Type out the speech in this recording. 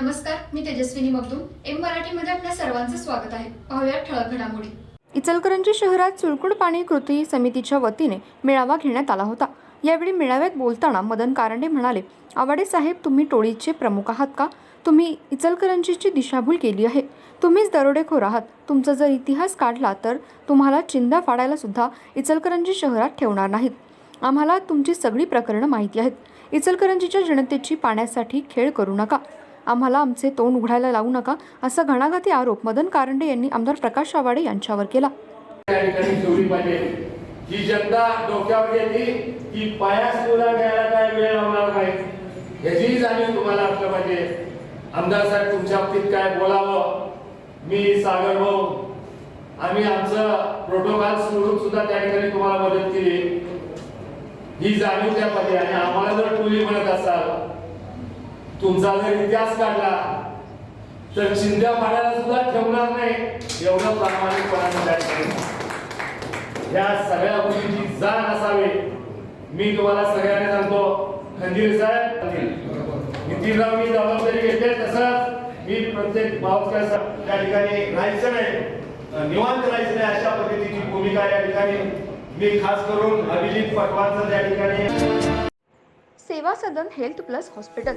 नमस्कार मी तेजस्विनी मगदूम. एम मराठीमध्ये आपल्या सर्वांचं स्वागत आहे. पाहूया ठळक घडामोडी. इचलकरंजी शहरात चुलकुड पाणी कृती समितीच्या वतीने मेळावा घेण्यात आला होता. यावेळी मेळाव्यात बोलताना मदन कारंडे म्हणाले आवाडे साहेब तुम्ही टोळीचे प्रमुख आहात का? तुम्ही इचलकरंजीची दिशाभूल केली आहे. तुम्हीच दरोडेखोर आहात. तुमचा जर इतिहास काढला तर तुम्हाला चिंदा फाडायला सुद्धा इचलकरंजी शहरात ठेवणार नाहीत. आम्हाला तुमची सगळी प्रकरणं माहिती आहेत. इचलकरंजीच्या जनतेची पाण्यासाठी खेळ करू नका. आम्हाला आमचे तोंड उघडायला लावू नका असा घणाघाती आरोप मदन कारंडे यांनी आमदार प्रकाश आवाडे यांच्यावर केला. त्या ही जनता डोक्यावर येते की पायास तुला घ्यायला काय वेळ लावणार नाही. ह्याची जाणीव तुम्हाला असलं पाहिजे. आमदार साहेब तुमच्या बाबतीत काय बोलावं? मी सागर भाऊ. आम्ही आमचं प्रोटोकॉल सोडून सुद्धा त्या ठिकाणी तुम्हाला मदत केली. ही जाणीव त्या पाहिजे आणि आम्हाला जर टोली म्हणत असाल तुमचा जर इतिहास काढला तर चिंध्या पाण्याला सुद्धा ठेवणार नाही एवढं प्रामाणिकपणाने त्या या सगळ्या गोष्टीची जाण असावी. मी तुम्हाला सगळ्यांनी सांगतो खंजीर साहेब नितीनराव मी जबाबदारी घेते तसंच मी प्रत्येक भावच्या त्या ठिकाणी राहायचं नाही. निवांत राहायचं नाही अशा पद्धतीची भूमिका या ठिकाणी मी खास करून अभिजित पटवारचं त्या ठिकाणी Seva Sadan health plus hospital.